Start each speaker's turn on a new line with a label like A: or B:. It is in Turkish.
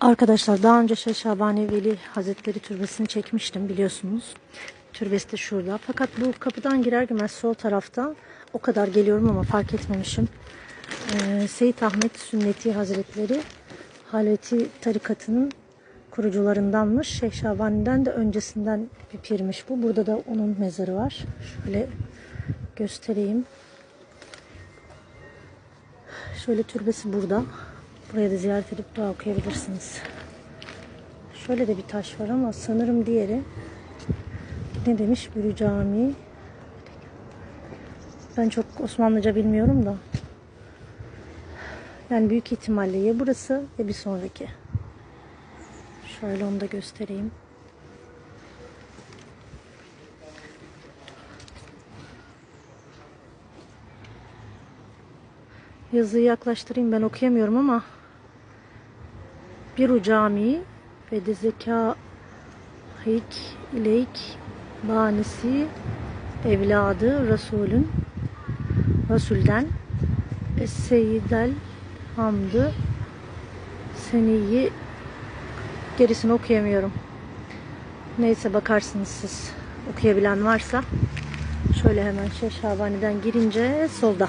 A: Arkadaşlar daha önce Şabani Veli Hazretleri Türbesi'ni çekmiştim biliyorsunuz. Türbesi de şurada. Fakat bu kapıdan girer girmez sol tarafta o kadar geliyorum ama fark etmemişim. Ee, Seyit Ahmet Sünneti Hazretleri Halveti tarikatının kurucularındanmış. Şeyh Şabani'den de öncesinden bir pirmiş bu. Burada da onun mezarı var. Şöyle göstereyim. Şöyle türbesi burada. Buraya da ziyaret edip dua okuyabilirsiniz. Şöyle de bir taş var ama sanırım diğeri ne demiş? Bürü Camii. Ben çok Osmanlıca bilmiyorum da. Yani büyük ihtimalle ya burası ya bir sonraki. Şöyle onu da göstereyim. Yazıyı yaklaştırayım ben okuyamıyorum ama bir Camii ve de zeka hik ileyk banisi evladı Resulün Resulden Es-Seyyidel Hamdı Seniyi gerisini okuyamıyorum. Neyse bakarsınız siz. Okuyabilen varsa şöyle hemen Şeyh Şabani'den girince solda.